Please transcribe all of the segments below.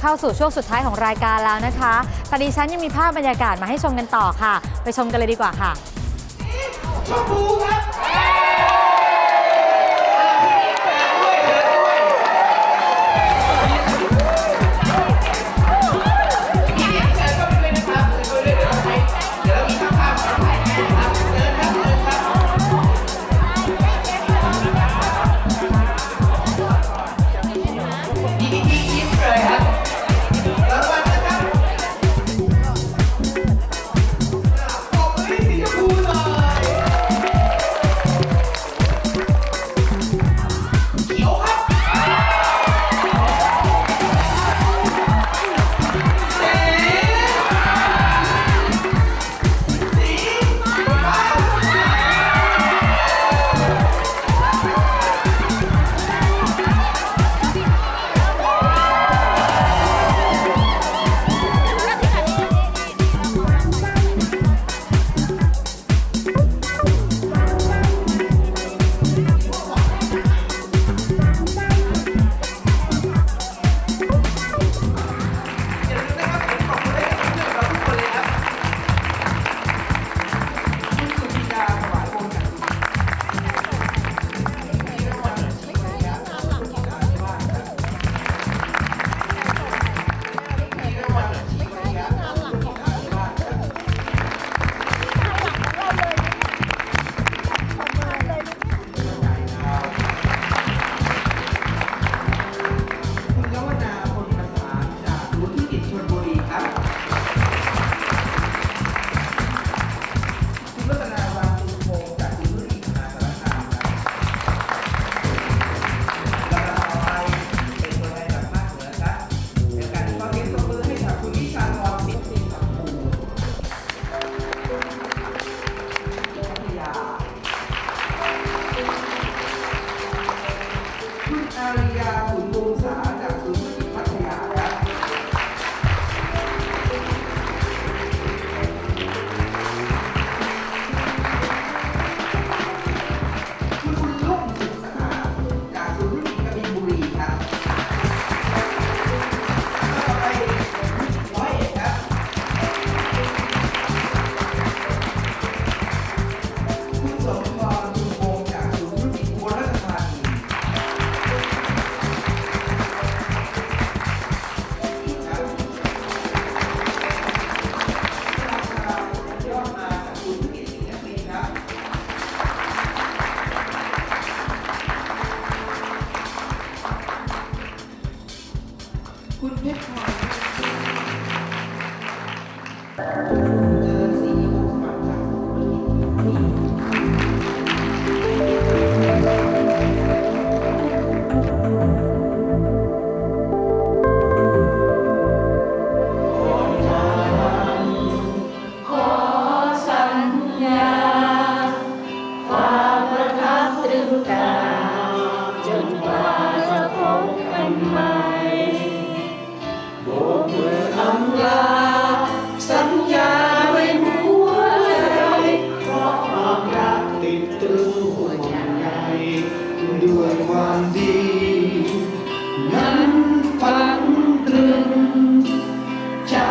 เข้าสู่ช่วงสุดท้ายของรายการแล้วนะคะแต่ดิฉันยังมีภาพบรรยากาศมาให้ชมกันต่อค่ะ ไปชมกันเลยดีกว่าค่ะ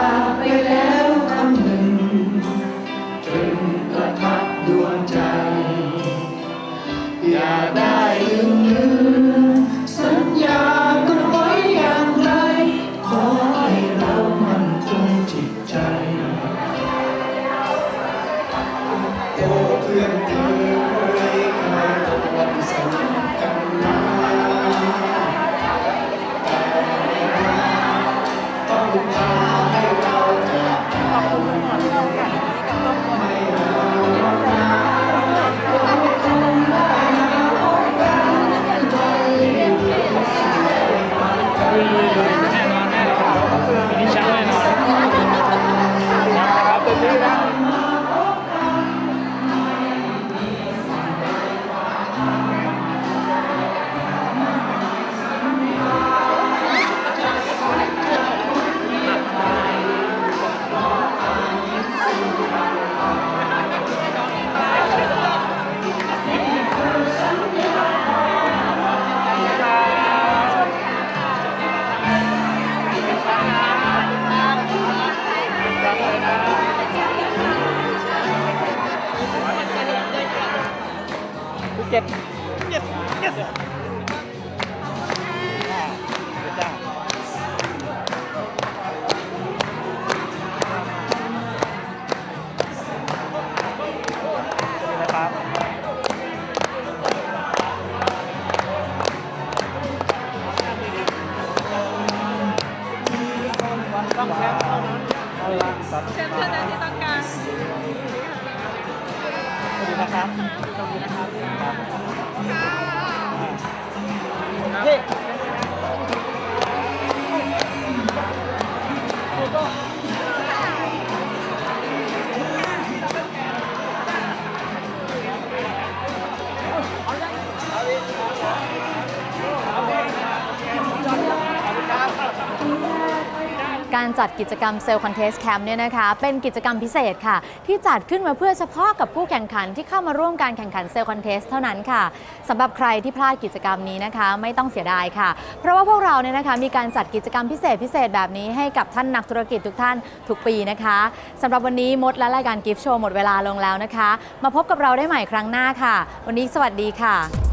Bye. Yes. Yes. Yes. Nah, sudah. Không, xem sau đó. Xem thưa tới thì tăng. นั้นเอาละสัตว์เชิญเชิญตามที่ต้องการสวัสดีนะครับสวัสดีนะครับครั การจัดกิจกรรมเซลล์คอนเทสแคมป์เนี่ยนะคะ เป็นกิจกรรมพิเศษค่ะ ที่จัดขึ้นมาเพื่อเฉพาะกับผู้แข่งขันที่เข้ามาร่วมการแข่งขันเซลล์คอนเทสเท่านั้นค่ะสำหรับใครที่พลาดกิจกรรมนี้นะคะ ไม่ต้องเสียดายค่ะ เพราะว่าพวกเราเนี่ยนะคะมีการจัดกิจกรรมพิเศษพิเศษแบบนี้ให้กับท่านนักธุรกิจทุกท่านทุกปีนะคะสำหรับวันนี้มดและรายการกิฟต์โชว์หมดเวลาลงแล้วนะคะ มาพบกับเราได้ใหม่ครั้งหน้าค่ะ วันนี้สวัสดีค่ะ